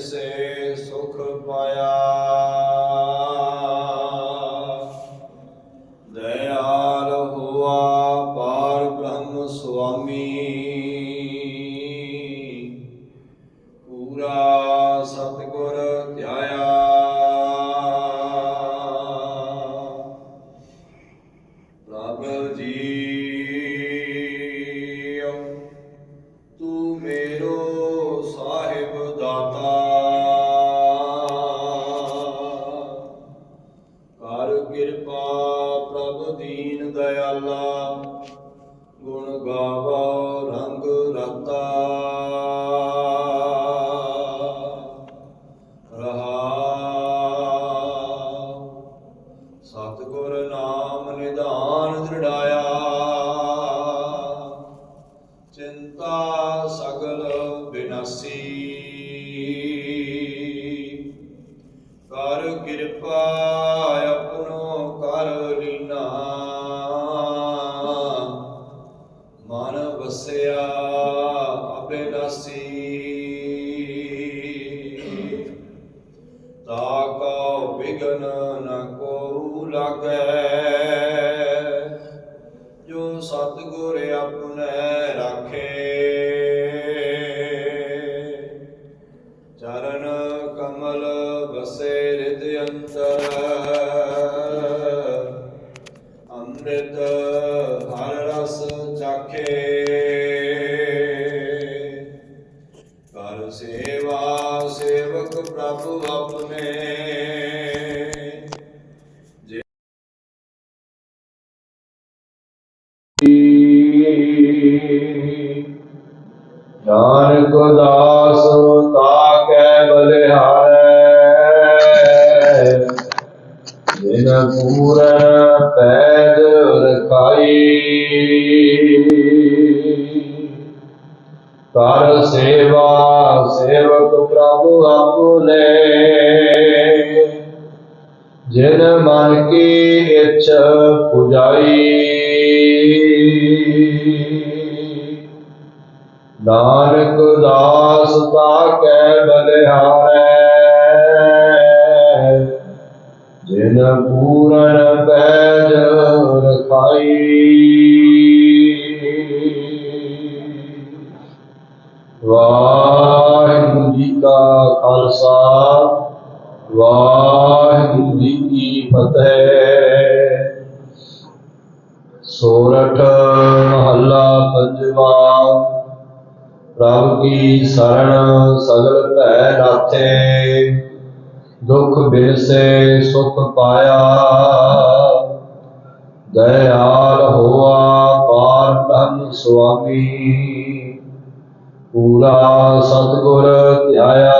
ਸੇ ਸੁਖ ਪਾਇਆ ਦਇਆਲ ਹੋਆ ਪਾਰ ਬ੍ਰਹਮ ਸੁਆਮੀ ਪੂਰਾ ਸਤਿਗੁਰ ਧਿਆਇਆ ਪ੍ਰਭ ਜੀਉ ਤੂੰ ਮੇਰੋ ਕਿਰਪਾ ਪ੍ਰਭ ਦੀਨ ਦਇਆਲਾ, ਗੁਣ ਗਾਵਾ, ਰੰਗ ਰਤਾ। ਰਹਾ। ਸਤਿਗੁਰ ਨਾਮ ਨਿਧਾਨ ਦ੍ਰਿੜਾਇਆ। ਚਿੰਤਾ ਸਗਲ ਬਿਨਾਸੀ। ਕਰ ਕਿਰਪਾ ਤਾਕਾ ਤਾ ਕੋ ਵਿਗਨ ਨ ਕੋ ਲਾਗੈ। ਜੋ ਸਤਿਗੁਰ ਆਪਣੇ ਰਾਖੇ। ਚਰਨ ਕਮਲ ਬਸੇ ਰਿਦ ਅੰਤਰ। ਅੰਮ੍ਰਿਤ ਕਰ ਸੇਵਾ ਸੇਵਕ ਪ੍ਰਭੂ ਆਪਣੇ। ਜੇ ਨਾਨਕ ਦਾਸ ਤਾ ਕੈ ਬਲਿਹਾਰੈ। ਜਿਨ ਪੂਰਨ ਪੈਦ ਰਖਾਈ। ਕਰ ਸੇਵਾ ਸੇਵਕ ਪ੍ਰਭੂ ਆਪਣੇ ਜਿਨ ਮਨ ਕੀ ਇੱਛ ਪੁਜਾਈ। ਨਾਨਕ ਦਾਸ ਤਾ ਕੈ ਬਲਿਹਾਰੈ। ਜਿਨ ਪੂਰਨ ਪੈਜ ਰਖਾਈ। ਖਾਲਸਾ, ਵਾਹਿਗੁਰੂ ਜੀ ਕੀ ਫਤਿਹ। ਸੋਰਠ ਮਹੱਲਾ ਪੰਜਵਾ, ਪ੍ਰਭ ਕੀ ਸਰਣ ਸਗਲ ਭੈ ਰਾਥੇ ਦੁਖ ਬਿਨਸੇ ਸੁਖ ਪਾਇਆ। ਦਇਆਲ ਹੋਆ ਪਾਰ ਬ੍ਰਹਮ ਸੁਆਮੀ, ਪੂਰਾ ਸਤਿਗੁਰ ਧਿਆਇਆ।